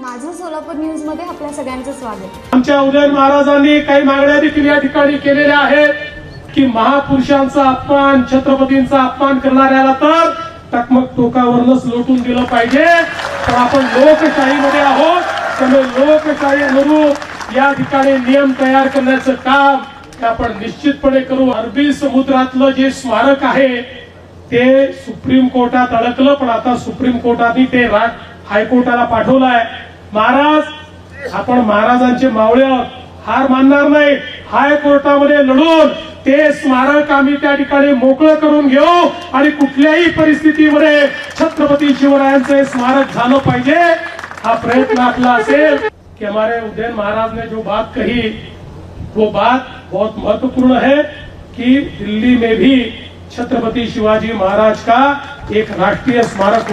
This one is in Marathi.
माझं सोलापूर न्यूजमध्ये आपल्या सगळ्यांचं स्वागत. आमच्या उदयन महाराजांनी काही मागण्या देखील या ठिकाणी केलेल्या आहेत की महापुरुषांचा अपमान छत्रपतींचा अपमान करणाऱ्याला तर टकमक टोकावरनच लोटून दिलं पाहिजे. तर आपण लोकशाहीमध्ये आहोत. त्यामुळे लोकशाही अनुरूप या ठिकाणी नियम तयार करण्याचं काम आपण निश्चितपणे करू. अरबी समुद्रातलं जे स्मारक आहे ते सुप्रीम कोर्टात अडकलं पण आता सुप्रीम कोर्टाने ते हायकोर्टाला पाठवलं आहे महाराज आपण महाराजांचे मावळे आहोत. हार मानणार नाही हायकोर्टामध्ये लढून ते स्मारक आम्ही त्या ठिकाणी मोकळं करून घेऊ आणि कुठल्याही परिस्थितीमध्ये छत्रपती शिवरायांचं स्मारक झालं पाहिजे हा प्रयत्न आपला असेल कि हमारे उदयन महाराज ने जो बात कही वो बात बहुत महत्त्वपूर्ण है कि दिल्ली में भी छत्रपति शिवाजी महाराज का एक राष्ट्रीय स्मारक